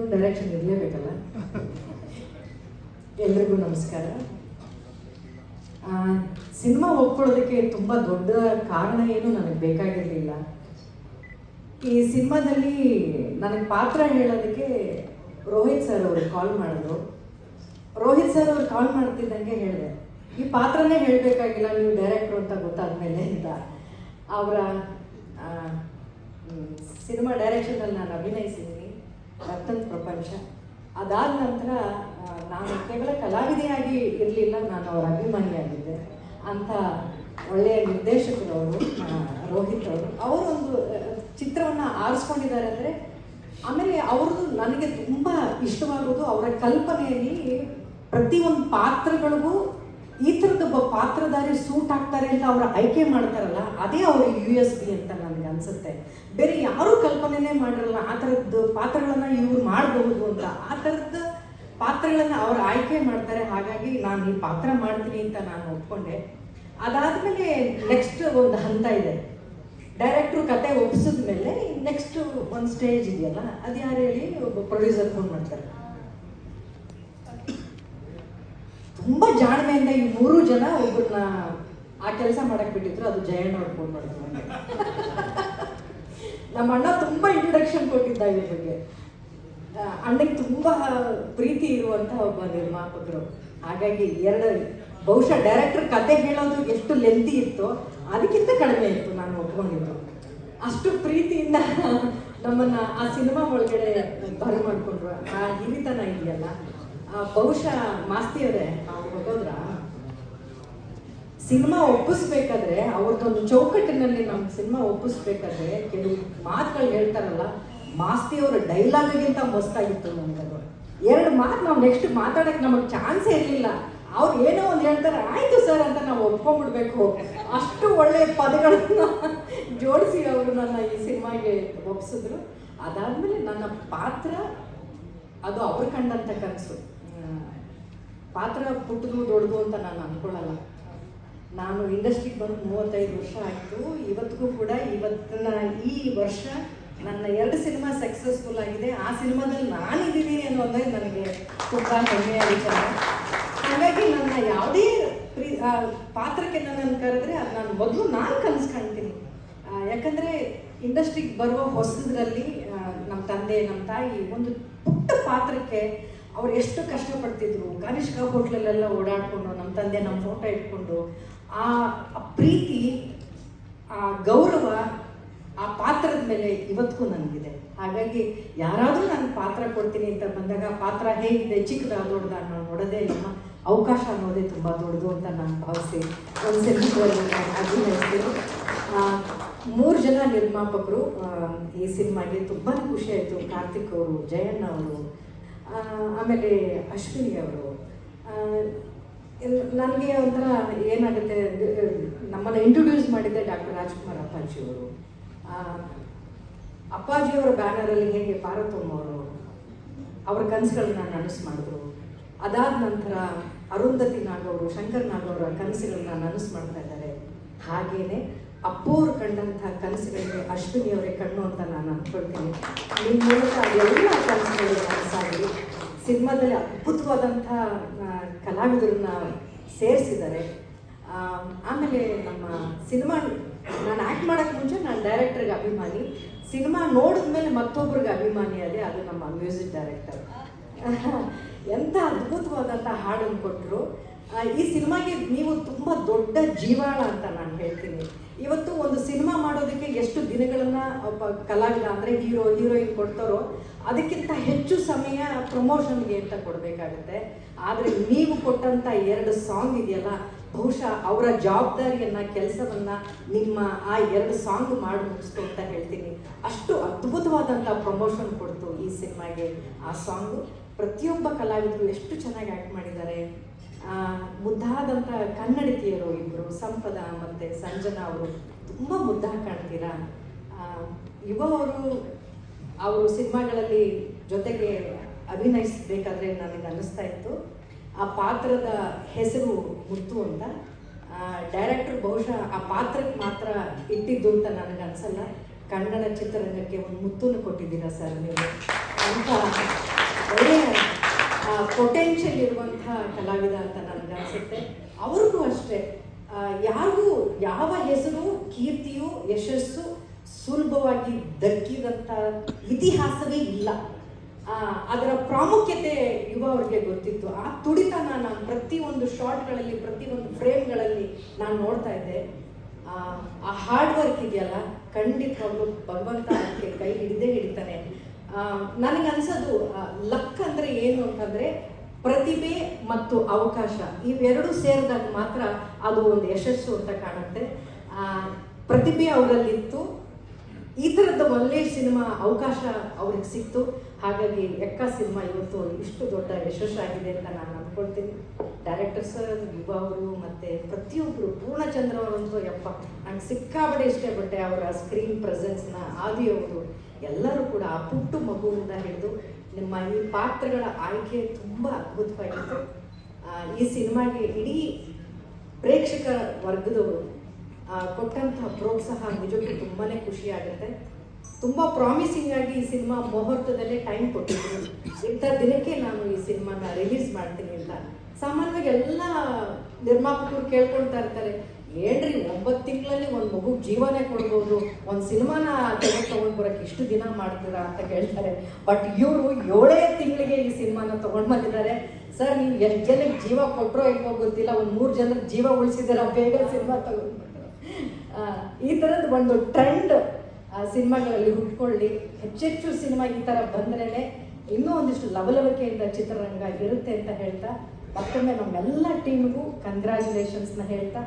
ಇದು ಡೈರೆಕ್ಷನ್ ಇರಲೇಬೇಕಲ್ಲ? ಎಲ್ರಿಗೂ ನಮಸ್ಕಾರ. ಸಿನಿಮಾ ಒಪ್ಕೊಳ್ಳೋದಕ್ಕೆ ತುಂಬ ದೊಡ್ಡ ಕಾರಣ ಏನು ನನಗೆ ಬೇಕಾಗಿರಲಿಲ್ಲ. ಈ ಸಿನಿಮಾದಲ್ಲಿ ನನಗೆ ಪಾತ್ರ ಹೇಳೋದಕ್ಕೆ ರೋಹಿತ್ ಸರ್ ಅವರು ಕಾಲ್ ಮಾಡಿದ್ರು. ರೋಹಿತ್ ಸರ್ ಅವ್ರು ಕಾಲ್ ಮಾಡ್ತಿದ್ದಂಗೆ ಹೇಳಿದೆ, ಈ ಪಾತ್ರನೇ ಹೇಳಬೇಕಾಗಿಲ್ಲ, ನೀವು ಡೈರೆಕ್ಟ್ರು ಅಂತ ಗೊತ್ತಾದ್ಮೇಲೆ ಅಂತ. ಅವರ ಸಿನಿಮಾ ಡೈರೆಕ್ಷನಲ್ಲಿ ನಾನು ಅಭಿನಯಿಸಿದ್ದೀನಿ ರತನ್ ಪ್ರಪಂಚ. ಅದಾದ ನಂತರ ನಾನು ಕೇವಲ ಕಲಾವಿದೆಯಾಗಿ ಇರಲಿಲ್ಲ, ನಾನು ಅವರ ಅಭಿಮಾನಿಯಾಗಿದ್ದೆ. ಅಂತ ಒಳ್ಳೆಯ ನಿರ್ದೇಶಕರವರು ರೋಹಿತ್ ಅವರು ಅವರೊಂದು ಚಿತ್ರವನ್ನು ಆರಿಸ್ಕೊಂಡಿದ್ದಾರೆ ಅಂದರೆ, ಆಮೇಲೆ ಅವ್ರದ್ದು ನನಗೆ ತುಂಬ ಇಷ್ಟವಾಗೋದು ಅವರ ಕಲ್ಪನೆಯಲ್ಲಿ ಪ್ರತಿಯೊಂದು ಪಾತ್ರಗಳಿಗೂ ಈ ಥರದ ಒಬ್ಬ ಪಾತ್ರಧಾರಿ ಸೂಟ್ ಆಗ್ತಾರೆ ಅಂತ ಅವ್ರು ಆಯ್ಕೆ ಮಾಡ್ತಾರಲ್ಲ, ಅದೇ ಅವ್ರಿಗೆ ಯು ಎಸ್ ಬಿ ಅಂತ ನನಗೆ ಅನ್ಸುತ್ತೆ. ಬೇರೆ ಯಾರೂ ಕಲ್ಪನೆನೇ ಮಾಡಿರಲ್ಲ ಆ ಥರದ್ದು ಪಾತ್ರಗಳನ್ನು ಇವ್ರು ಮಾಡಬಹುದು ಅಂತ. ಆ ಥರದ ಪಾತ್ರಗಳನ್ನು ಅವ್ರು ಆಯ್ಕೆ ಮಾಡ್ತಾರೆ, ಹಾಗಾಗಿ ನಾನು ಈ ಪಾತ್ರ ಮಾಡ್ತೀನಿ ಅಂತ ನಾನು ಒಪ್ಕೊಂಡೆ. ಅದಾದಮೇಲೆ ನೆಕ್ಸ್ಟ್ ಒಂದು ಹಂತ ಇದೆ. ಡೈರೆಕ್ಟ್ರು ಕತೆ ಒಪ್ಸಿದ ಮೇಲೆ ನೆಕ್ಸ್ಟ್ ಒಂದು ಸ್ಟೇಜ್ ಇದೆಯಲ್ಲ ಅದು ಯಾರು ಹೇಳಿ ಒಬ್ಬ ಪ್ರೊಡ್ಯೂಸರ್ ಫೋನ್ ಮಾಡ್ತಾರೆ. ತುಂಬ ಜಾಣ್ಮೆಯಿಂದ ಈ ಮೂರು ಜನ ಒಬ್ಬರನ್ನ ಆ ಕೆಲಸ ಮಾಡಕ್ ಬಿಟ್ಟಿದ್ರು, ಅದು ಜಯಣ್ಣ ಅವ್ರು ಫೋನ್ ಮಾಡಿದ್ರು. ನಮ್ಮ ಅಣ್ಣ ತುಂಬ ಇಂಟ್ರೊಡಕ್ಷನ್ ಕೊಟ್ಟಿದ್ದ ಇದ್ರ ಬಗ್ಗೆ. ಅಣ್ಣಗೆ ತುಂಬ ಪ್ರೀತಿ ಇರುವಂಥ ಒಬ್ಬ ನಿರ್ಮಾಪಕರು. ಹಾಗಾಗಿ ಎರಡು ಬಹುಶಃ ಡೈರೆಕ್ಟರ್ ಕತೆ ಹೇಳೋದು ಎಷ್ಟು ಲೆಂತಿ ಇತ್ತು ಅದಕ್ಕಿಂತ ಕಡಿಮೆ ಇತ್ತು ನಾನು ಒಪ್ಕೊಂಡಿದ್ದು. ಅಷ್ಟು ಪ್ರೀತಿಯಿಂದ ನಮ್ಮನ್ನ ಆ ಸಿನಿಮಾ ಒಳಗಡೆ ಬರ ಮಾಡ್ಕೊಂಡ್ರು ಆ ಹಿರಿತನ ಇದೆಯಲ್ಲ ಬಹುಶಃ ಮಾಸ್ತಿ ಅವರೇ, ಅವ್ರು ಹೋಗೋದ್ರ ಸಿನಿಮಾ ಒಪ್ಪಿಸ್ಬೇಕಾದ್ರೆ ಅವ್ರದ್ದೊಂದು ಚೌಕಟ್ಟಿನಲ್ಲಿ ನಮ್ಮ ಸಿನಿಮಾ ಒಪ್ಪಿಸ್ಬೇಕಾದ್ರೆ ಕೆಲವು ಮಾತುಗಳು ಹೇಳ್ತಾರಲ್ಲ, ಮಾಸ್ತಿ ಅವರ ಡೈಲಾಗಿಗಿಂತ ಮಸ್ತಾಗಿತ್ತು ನಮ್ಗದು ಎರಡು ಮಾತು ನಾವು ನೆಕ್ಸ್ಟ್ ಮಾತಾಡಕ್ಕೆ ನಮಗೆ ಚಾನ್ಸೇ ಇರಲಿಲ್ಲ. ಅವ್ರು ಏನೋ ಒಂದು ಹೇಳ್ತಾರೆ, ಆಯ್ತು ಸರ್ ಅಂತ ನಾವು ಒಪ್ಕೊಂಡ್ಬಿಡ್ಬೇಕು ಅಷ್ಟು ಒಳ್ಳೆಯ ಪದಗಳನ್ನು ಜೋಡಿಸಿ ಅವರು ನನ್ನ ಈ ಸಿನಿಮಾಗೆ ಒಪ್ಸಿದ್ರು. ಅದಾದ್ಮೇಲೆ ನನ್ನ ಪಾತ್ರ ಅದು ಅವ್ರು ಕಂಡಂಥ ಕನಸು. ಪಾತ್ರ ಪುಟ್ಟದು ದೊಡ್ಡದು ಅಂತ ನಾನು ಅನ್ಕೊಳ್ಳಲ್ಲ. ನಾನು ಇಂಡಸ್ಟ್ರಿಗೆ ಬಂದು ಮೂವತ್ತೈದು ವರ್ಷ ಆಯಿತು. ಇವತ್ತಿಗೂ ಕೂಡ ಇವತ್ತಿನ ಈ ವರ್ಷ ನನ್ನ ಎರಡು ಸಿನಿಮಾ ಸಕ್ಸಸ್ಫುಲ್ ಆಗಿದೆ. ಆ ಸಿನಿಮಾದಲ್ಲಿ ನಾನಿದ್ದೀನಿ ಅನ್ನೋದೇ ನನಗೆ ತುಂಬ ಹೆಮ್ಮೆಯ ವಿಚಾರ. ಹಾಗಾಗಿ ನನ್ನ ಯಾವುದೇ ಪ್ರೀ ಪಾತ್ರಕ್ಕೆ ನನ್ನನ್ನು ಕರೆದ್ರೆ ಅದು ನಾನು ಮೊದಲು ನಾನು ಕನಸು ಕಾಣ್ತೀನಿ. ಯಾಕಂದ್ರೆ ಇಂಡಸ್ಟ್ರಿಗೆ ಬರುವ ಹೊಸದ್ರಲ್ಲಿ ನಮ್ಮ ತಂದೆ ನಮ್ಮ ತಾಯಿ ಒಂದು ಪುಟ್ಟ ಪಾತ್ರಕ್ಕೆ ಅವ್ರು ಎಷ್ಟು ಕಷ್ಟಪಡ್ತಿದ್ರು. ಕನಿಷ್ಕ ಹೋಟ್ಲಲ್ಲೆಲ್ಲ ಓಡಾಡ್ಕೊಂಡು ನಮ್ಮ ತಂದೆ ನಮ್ಮ ಫೋಟೋ ಇಟ್ಕೊಂಡು ಆ ಪ್ರೀತಿ, ಆ ಗೌರವ ಆ ಪಾತ್ರದ ಮೇಲೆ ಇವತ್ತಿಗೂ ನನಗಿದೆ. ಹಾಗಾಗಿ ಯಾರಾದರೂ ನಾನು ಪಾತ್ರ ಕೊಡ್ತೀನಿ ಅಂತ ಬಂದಾಗ ಪಾತ್ರ ಹೇಗಿದೆ, ಚಿಕ್ಕದ, ದೊಡ್ಡದ ನಾನು ನೋಡೋದೇ ಇಲ್ಲ. ಅವಕಾಶ ಅನ್ನೋದೇ ತುಂಬ ದೊಡ್ಡದು ಅಂತ ನಾನು ಭಾವಿಸಿ ಅಭಿನಯಿಸ್ತೀನಿ ಮೂರು ಜನ ನಿರ್ಮಾಪಕರು ಈ ಸಿನಿಮಾಗೆ ತುಂಬಾ ಖುಷಿ ಆಯಿತು. ಕಾರ್ತಿಕ್ ಅವರು, ಜಯಣ್ಣ ಅವರು ಆಮೇಲೆ ಅಶ್ವಿನಿ ಅವರು. ನನಗೆ ಒಂಥರ ಏನಾಗುತ್ತೆ ನಮ್ಮನ್ನು ಇಂಟ್ರೊಡ್ಯೂಸ್ ಮಾಡಿದ್ದೆ ಡಾಕ್ಟರ್ ರಾಜ್ಕುಮಾರ್ ಅಪ್ಪಾಜಿ ಅವರು. ಅಪ್ಪಾಜಿಯವರ ಬ್ಯಾನರಲ್ಲಿ ಹೇಗೆ ಪಾರ್ವತಮ್ಮವರು ಅವ್ರ ಕನಸುಗಳನ್ನ ನನಸು ಮಾಡಿದ್ರು. ಅದಾದ ನಂತರ ಅರುಂಧತಿ ನಾಗವರು ಶಂಕರ್ ನಾಗವರ ಕನಸುಗಳನ್ನ ನನಸು ಮಾಡ್ತಾ ಇದ್ದಾರೆ. ಹಾಗೇನೆ ಅಪ್ಪೋರು ಕಂಡಂಥ ಕನಸುಗಳಿಗೆ ಅಶ್ವಿನಿ ಅವರೇ ಕಣ್ಣು ಅಂತ ನಾನು ಅಂದ್ಕೊಳ್ತೀನಿ. ನಿಮ್ಮ ಮೂಲಕ ಅದೆಲ್ಲ ಕನಸುಗಳು ಕನಸಾಗಲಿ ಸಿನಿಮಾದಲ್ಲಿ ಅದ್ಭುತವಾದಂಥ ಕಲಾವಿದರನ್ನ ಸೇರಿಸಿದ್ದಾರೆ. ಆಮೇಲೆ ನಮ್ಮ ಸಿನಿಮಾ, ನಾನು ಆ್ಯಕ್ಟ್ ಮಾಡೋಕ್ಕೆ ಮುಂಚೆ ನಾನು ಡೈರೆಕ್ಟ್ರಿಗೆ ಅಭಿಮಾನಿ. ಸಿನಿಮಾ ನೋಡಿದ್ಮೇಲೆ ಮತ್ತೊಬ್ರಿಗೆ ಅಭಿಮಾನಿ ಅದೇ, ಅದು ನಮ್ಮ ಮ್ಯೂಸಿಕ್ ಡೈರೆಕ್ಟರ್. ಎಂಥ ಅದ್ಭುತವಾದಂಥ ಹಾಡನ್ನು ಕೊಟ್ಟರು. ಈ ಸಿನಿಮಾಗೆ ನೀವು ತುಂಬ ದೊಡ್ಡ ಜೀವಾಳ ಅಂತ ನಾನು ಹೇಳ್ತೀನಿ. ಇವತ್ತು ಒಂದು ಸಿನಿಮಾ ಮಾಡೋದಕ್ಕೆ ಎಷ್ಟು ದಿನಗಳನ್ನ, ಒಬ್ಬ ಕಲಾವಿದ ಅಂದರೆ ಹೀರೋ, ಹೀರೋಯಿನ್ ಕೊಡ್ತಾರೋ ಅದಕ್ಕಿಂತ ಹೆಚ್ಚು ಸಮಯ ಪ್ರಮೋಷನ್ಗೆ ಅಂತ ಕೊಡಬೇಕಾಗುತ್ತೆ. ಆದರೆ ನೀವು ಕೊಟ್ಟಂಥ ಎರಡು ಸಾಂಗ್ ಇದೆಯಲ್ಲ, ಬಹುಶಃ ಅವರ ಜವಾಬ್ದಾರಿಯನ್ನ, ಕೆಲಸವನ್ನ ನಿಮ್ಮ ಆ ಎರಡು ಸಾಂಗ್ ಮಾಡಿ ಮುಗಿಸ್ತು ಅಂತ ಹೇಳ್ತೀನಿ. ಅಷ್ಟು ಅದ್ಭುತವಾದಂಥ ಪ್ರಮೋಷನ್ ಕೊಡ್ತು ಈ ಸಿನಿಮಾಗೆ ಆ ಸಾಂಗು. ಪ್ರತಿಯೊಬ್ಬ ಕಲಾವಿದರು ಎಷ್ಟು ಚೆನ್ನಾಗಿ ಆ್ಯಕ್ಟ್ ಮಾಡಿದ್ದಾರೆ. ಮುದ್ದಾದಂಥ ಕನ್ನಡತಿಯರು ಇಬ್ಬರು ಸಂಪದ ಮತ್ತು ಸಂಜನಾ ಅವರು. ತುಂಬ ಮುದ್ದಾಗಿ ಕಾಣ್ತೀರಾ? ಯುವ ಅವರು ಅವರು ಸಿನಿಮಾಗಳಲ್ಲಿ ಜೊತೆಗೆ ಅಭಿನಯಿಸಬೇಕಾದ್ರೆ ನನಗೆ ಅನ್ನಿಸ್ತಾ ಇತ್ತು. ಆ ಪಾತ್ರದ ಹೆಸರು ಮುತ್ತು ಅಂತ. ಡೈರೆಕ್ಟರ್ ಬಹುಶಃ ಆ ಪಾತ್ರಕ್ಕೆ ಮಾತ್ರ ಇಟ್ಟಿದ್ದು ಅಂತ ನನಗೆ ಅನಿಸಲ್ಲ. ಕನ್ನಡ ಚಿತ್ರರಂಗಕ್ಕೆ ಒಂದು ಮುತ್ತನ್ನು ಕೊಟ್ಟಿದ್ದೀರಾ ಸರ್ ನೀವು? ಅಂತ ಒಳ್ಳೆಯ ಪೊಟೆನ್ಷಿಯಲ್ ಇರುವಂತಹ ಕಲಾವಿದ ಅಂತ ನನಗೆ ಅನಿಸುತ್ತೆ. ಅವ್ರಿಗೂ ಅಷ್ಟೇ. ಯಾರಿಗೂ ಯಾವ ಹೆಸರು ಕೀರ್ತಿಯು ಯಶಸ್ಸು ಸುಲಭವಾಗಿ ದಕ್ಕಿದಂಥ ಇತಿಹಾಸವೇ ಇಲ್ಲ. ಅದರ ಪ್ರಾಮುಖ್ಯತೆ ಯುವ ಅವ್ರಿಗೆ ಗೊತ್ತಿತ್ತು. ಆ ತುಡಿತನ ನಾನು ಪ್ರತಿಯೊಂದು ಶಾರ್ಟ್ಗಳಲ್ಲಿ ಪ್ರತಿಯೊಂದು ಫ್ರೇಮ್ಗಳಲ್ಲಿ ನಾನು ನೋಡ್ತಾ ಇದ್ದೆ. ಆ, ಹಾರ್ಡ್ ವರ್ಕ್ ಇದೆಯಲ್ಲ ಖಂಡಿತವಾಗ್ಲೂ ಭಗವಂತ ಕೈ ಹಿಡಿದೇ ಹಿಡಿತಾನೆ. ನನಗನ್ಸೋದು ಲಕ್ ಅಂದರೆ ಏನು ಅಂತಂದರೆ ಪ್ರತಿಭೆ ಮತ್ತು ಅವಕಾಶ. ಇವೆರಡೂ ಸೇರಿದಾಗ ಮಾತ್ರ ಅದು ಒಂದು ಯಶಸ್ಸು ಅಂತ ಕಾಣುತ್ತೆ. ಪ್ರತಿಭೆ ಅವರಲ್ಲಿತ್ತು. ಈ ಥರದ ಒಳ್ಳೆಯ ಸಿನಿಮಾ ಅವಕಾಶ ಅವ್ರಿಗೆ ಸಿಕ್ತು. ಹಾಗಾಗಿ ಎಕ್ಕ ಸಿನಿಮಾ ಇವತ್ತು ಇಷ್ಟು ದೊಡ್ಡ ಯಶಸ್ಸಾಗಿದೆ ಅಂತ ನಾನು ಅಂದ್ಕೊಳ್ತೀನಿ. ಡೈರೆಕ್ಟರ್ ಸರ್ ಯುವ ಅವರು ಮತ್ತು ಪ್ರತಿಯೊಬ್ಬರು ಪೂರ್ಣಚಂದ್ರ ಅವರಂತೂ ಯಪ್ಪ, ನಂಗೆ ಸಿಕ್ಕಾಬಡೆ ಇಷ್ಟಪಟ್ಟೆ ಅವರ ಸ್ಕ್ರೀನ್ ಪ್ರೆಸೆನ್ಸ್ನ ಆದಿಯವರು ಎಲ್ಲರೂ ಕೂಡ ಆ ಪುಟ್ಟು ಮಗುವಿಂದ ಹಿಡಿದು ನಿಮ್ಮ ಈ ಪಾತ್ರಗಳ ಆಯ್ಕೆ ತುಂಬ ಅದ್ಭುತವಾಗಿತ್ತು. ಈ ಸಿನಿಮಾಗೆ ಇಡೀ ಪ್ರೇಕ್ಷಕ ವರ್ಗದವರು ಕೊಟ್ಟಂತಹ ಪ್ರೋತ್ಸಾಹ ನಿಜಕ್ಕೂ ತುಂಬಾ ಖುಷಿ ಆಗುತ್ತೆ ತುಂಬ ಪ್ರಾಮಿಸಿಂಗ್ ಆಗಿ ಈ ಸಿನಿಮಾ ಮುಹೂರ್ತದಲ್ಲೇ ಟೈಮ್ ಕೊಟ್ಟಿದ್ದೀನಿ ಇಂಥ ದಿನಕ್ಕೆ ನಾನು ಈ ಸಿನಿಮಾನ ರಿಲೀಸ್ ಮಾಡ್ತೀನಿ ಅಂತ ಸಾಮಾನ್ಯವಾಗಿ ಎಲ್ಲ ನಿರ್ಮಾಪಕರು ಕೇಳ್ಕೊಳ್ತಾ ಇರ್ತಾರೆ ಏನ್ರಿ ಒಂಬತ್ತು ತಿಂಗಳಲ್ಲಿ ಒಂದು ಮಗು ಜೀವನೇ ಕೊಡ್ಬೋದು ಒಂದು ಸಿನಿಮಾನ ತೆಗೆದು ತೊಗೊಂಡು ಬರೋಕ್ಕೆ ಇಷ್ಟು ದಿನ ಮಾಡ್ತೀರಾ ಅಂತ ಕೇಳ್ತಾರೆ. ಬಟ್ ಇವರು ಏಳೇ ತಿಂಗಳಿಗೆ ಈ ಸಿನಿಮಾನ ತೊಗೊಂಡು ಬಂದಿದ್ದಾರೆ. ಸರ್ ನೀವು ಎಷ್ಟು ಜನಕ್ಕೆ ಜೀವ ಕೊಟ್ಟರೋ ಇಲ್ವೋ ಗೊತ್ತಿಲ್ಲ ಒಂದು ಮೂರು ಜನಕ್ಕೆ ಜೀವ ಉಳಿಸಿದ್ದೀರಾ ಬೇಗ ಸಿನಿಮಾ ತಗೊಂಡು ಆ, ಈ ಥರದ್ದು ಒಂದು ಟ್ರೆಂಡ್ ಸಿನಿಮಾಗಳಲ್ಲಿ ಹುಟ್ಕೊಳ್ಳಿ. ಹೆಚ್ಚೆಚ್ಚು ಸಿನಿಮಾ ಈ ಥರ ಬಂದ್ರೇ ಇನ್ನೂ ಒಂದಿಷ್ಟು ಲವಲವಿಕೆಯಿಂದ ಚಿತ್ರರಂಗ ಇರುತ್ತೆ ಅಂತ ಹೇಳ್ತಾ ಮತ್ತೊಮ್ಮೆ ನಮ್ಮೆಲ್ಲ ಟೀಮ್ಗೂ ಕಂಗ್ರ್ಯಾಚುಲೇಷನ್ಸ್ನ ಹೇಳ್ತಾ,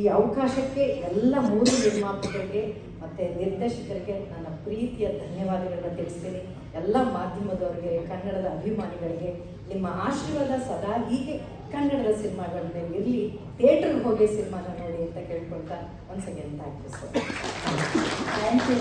ಈ ಅವಕಾಶಕ್ಕೆ ಎಲ್ಲ ಮೂರು ನಿರ್ಮಾಪಕರಿಗೆ ಮತ್ತು ನಿರ್ದೇಶಕರಿಗೆ ನನ್ನ ಪ್ರೀತಿಯ ಧನ್ಯವಾದಗಳನ್ನ ತಿಳಿಸ್ತೀನಿ. ಎಲ್ಲ ಮಾಧ್ಯಮದವರಿಗೆ, ಕನ್ನಡದ ಅಭಿಮಾನಿಗಳಿಗೆ, ನಿಮ್ಮ ಆಶೀರ್ವಾದ ಸದಾ ಹೀಗೆ ಕನ್ನಡದ ಸಿನಿಮಾಗಳ ಮೇಲೆ ಇರಲಿ ಥಿಯೇಟ್ರಿಗೆ ಹೋಗಿ ಸಿನಿಮಾನ ನೋಡಿ ಅಂತ ಕೇಳ್ಕೊಳ್ತಾ ಒಂದು second thank you sir thank you